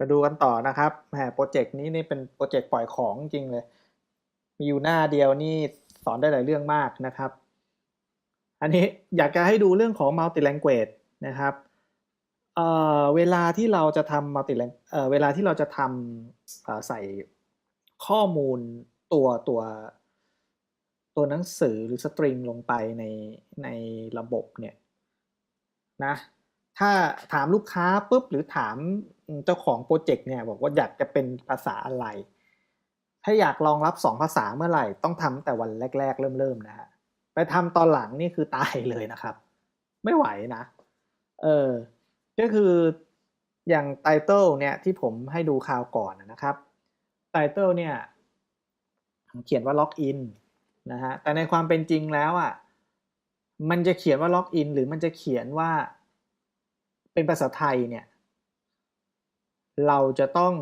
มาดูกันต่อนะครับแหมโปรเจกต์นี้นี่เป็นโปรเจกต์ปล่อยของจริงเลย มีอยู่หน้าเดียวนี่สอนได้หลายเรื่องมากนะครับ อันนี้อยากจะให้ดูเรื่องของ multi language นะครับเอ่อเวลาที่เราจะทำ multi language เอ่อเวลาที่เราจะทำใส่ข้อมูลตัวตัวตัวหนังสือหรือสตริงลงไปในในระบบเนี่ยนะ ถ้าถามลูกค้าปุ๊บหรือถามเจ้าของโปรเจกต์เนี่ยบอกว่าอยากจะเป็นภาษาอะไร ถ้าอยากรองรับสองภาษาเมื่อไหร่ต้องทำแต่วันแรก ๆ เริ่มๆนะฮะไปทำตอนหลังนี่คือตายเลยนะครับ ไม่ไหวนะเออก็คืออย่างไตเติลเนี่ยที่ผมให้ดูข่าวก่อนนะครับไตเติลเนี่ยเขียนว่าล็อกอินนะฮะแต่ในความเป็นจริงแล้วอะมันจะเขียนว่าล็อกอินหรือมันจะเขียนว่า เป็นภาษาไทยเนี่ย เราจะต้อง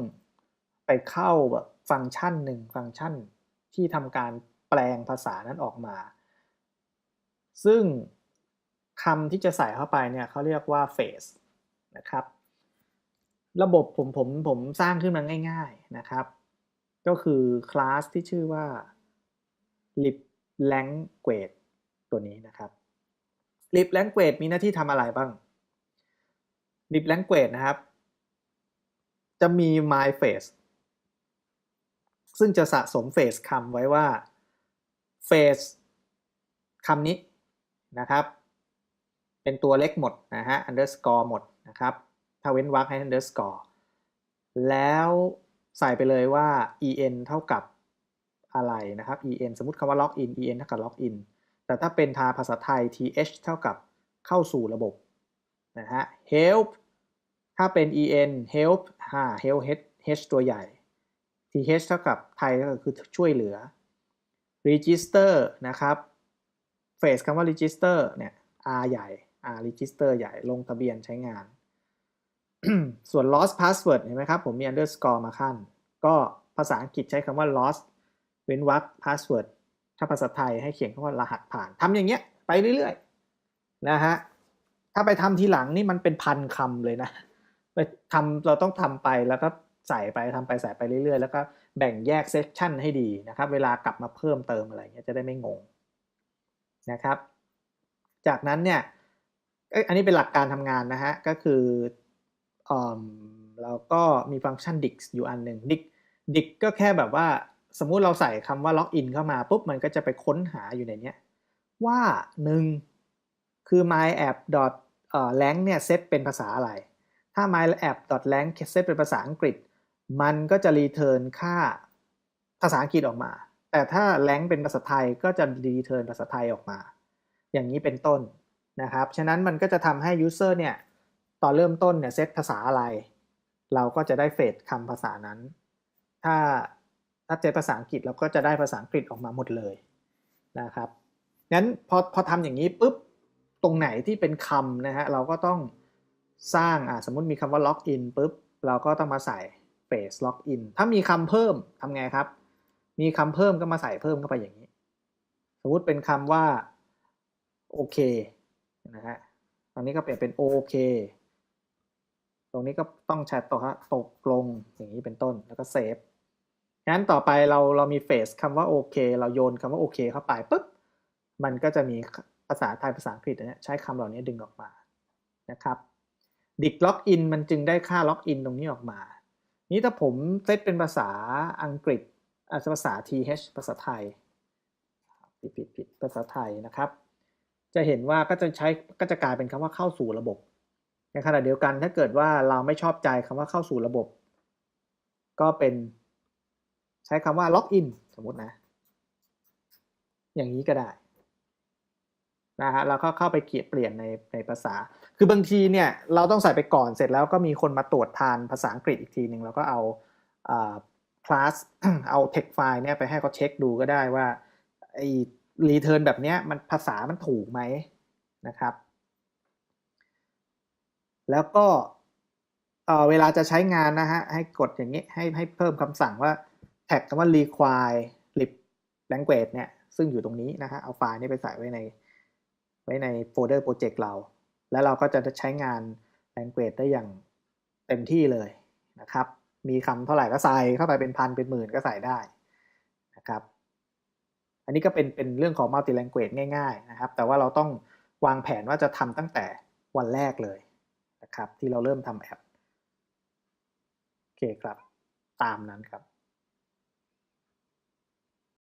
ไปเข้าแบบฟังก์ชันหนึ่งฟังก์ชันที่ทำการแปลงภาษานั้นออกมา ซึ่งคำที่จะใส่เข้าไปเนี่ยเขาเรียกว่า phrase นะครับ ระบบผมผมผมสร้างขึ้นมาง่าย ๆนะครับ ก็คือคลาสที่ชื่อว่า lib language ตัวนี้นะครับ lib language มีหน้าที่ทำอะไรบ้าง lib language นะครับ จะมี my phrase ซึ่งจะสะสม phrase คำไว้ว่า phrase คำนี้นะครับ เป็นตัวเล็กหมดนะฮะ underscore หมดนะครับ ถ้าเว้นวรรคให้ underscore แล้วใส่ไปเลยว่า en เท่ากับอะไรนะครับ en สมมติคำว่า login en เท่ากับ login แต่ถ้าเป็นทาภาษาไทย th เท่ากับเข้าสู่ระบบ นะฮะ help ถ้าเป็น en help อ่า help h h ตัวใหญ่ th เท่ากับไทยก็คือช่วยเหลือ register นะครับ phrase คำว่า register เนี่ย r ใหญ่ r register ใหญ่ลงทะเบียนใช้งาน ส่วน lost password เห็นไหมครับ ผมมี underscore มาขั้น ก็ภาษาอังกฤษใช้คำว่า lost เว้นวรรค password ถ้าภาษาไทยให้เขียนคำว่ารหัสผ่านทำอย่างเงี้ย ไปเรื่อยๆ นะฮะ ถ้าไปทำทีหลังนี่มันเป็นพันคำเลยนะไปทำเราต้องทำไปแล้วก็ใส่ไปทำไปใส่ไปเรื่อยๆ แล้วก็แบ่งแยกเซสชันให้ดีนะครับ เวลากลับมาเพิ่มเติมอะไรเงี้ยจะได้ไม่งงนะครับ จากนั้นเนี่ยอันนี้เป็นหลักการทำงานนะฮะก็คือเราก็มีฟังก์ชัน dix อยู่อันหนึ่ง dix dix ก็แค่แบบว่าสมมุติเราใส่คำว่า login เข้ามาปุ๊บมันก็จะไปค้นหาอยู่ในนี้ว่าหนึ่ง คือ my app dot lang เนี่ยเซตเป็นภาษาอะไร ถ้า my app dot lang เซตเป็นภาษาอังกฤษ มันก็จะ return ค่าภาษาอังกฤษออกมา แต่ถ้า lang เป็นภาษาไทยก็จะ return ภาษาไทยออกมา อย่างนี้เป็นต้นนะครับ ฉะนั้นมันก็จะทำให้ user เนี่ยตอนเริ่มต้นเนี่ยเซตภาษาอะไร เราก็จะได้เฟดคำภาษานั้น ถ้าถ้าเจอภาษาอังกฤษเราก็จะได้ภาษาอังกฤษออกมาหมดเลยนะครับ งั้นพอพอทำอย่างนี้ปุ๊บ ตรงไหนที่เป็นคำนะฮะเราก็ต้องสร้างอ่าสมมติมีคำว่า log in ปุ๊บเราก็ต้องมาใส่ phrase log in ถ้ามีคำเพิ่มทำไงครับ มีคำเพิ่มก็มาใส่เพิ่มเข้าไปอย่างนี้ สมมติเป็นคำว่าโอเคนะฮะตรงนี้ก็เปลี่ยนเป็นโอเคตรงนี้ก็ต้องแชทต่อฮะตกลงอย่างนี้เป็นต้นแล้วก็เซฟงั้นต่อไปเราเรามีเฟสคำว่าโอเคเราโยนคำว่าโอเคเข้าไปปุ๊บมันก็จะมี ภาษาไทยภาษาอังกฤษเนี่ยใช้คำเหล่านี้ดึงออกมานะครับดิกล็อกอินมันจึงได้ค่าล็อกอินตรงนี้ออกมา นี้ถ้าผมเซตเป็นภาษาอังกฤษอาภาษา th ภาษาไทยผิดผิดผิดภาษาไทยนะครับ จะเห็นว่าก็จะใช้ก็จะกลายเป็นคำว่าเข้าสู่ระบบ ในขณะเดียวกันถ้าเกิดว่าเราไม่ชอบใจคำว่าเข้าสู่ระบบ ก็เป็น ใช้คำว่าล็อกอินสมมตินะ อย่างนี้ก็ได้ นะฮะแล้วก็เข้าไปเกียเปลี่ยนในในภาษา คือบางทีเนี่ยเราต้องใส่ไปก่อนเสร็จแล้วก็มีคนมาตรวจทานภาษาอังกฤษอีกทีหนึ่งแล้วก็เอาคลาสเอาเทคไฟล์เนี่ยไปให้เขาเช็คดูก็ได้ว่าไอ้รีเทิร์นแบบเนี้ยมันภาษามันถูกไหมนะครับ แล้วก็เวลาจะใช้งานนะฮะให้กดอย่างนี้ให้ให้เพิ่มคำสั่งว่าแท็กคำว่า require lib language เนี่ยซึ่งอยู่ตรงนี้นะฮะเอาไฟล์นี้ไปใส่ไว้ใน ไว้ในโฟลเดอร์โปรเจกต์เรา แล้วเราก็จะใช้งาน language ได้อย่างเต็มที่เลยนะครับ มีคำเท่าไหร่ก็ใส่เข้าไปเป็นพันเป็นหมื่นก็ใส่ได้นะครับ อันนี้ก็เป็นเป็นเรื่องของ multi language ง่าย ๆ นะครับ แต่ว่าเราต้องวางแผนว่าจะทำตั้งแต่วันแรกเลยนะครับ ที่เราเริ่มทำแอปโอเคครับ ตามนั้นครับ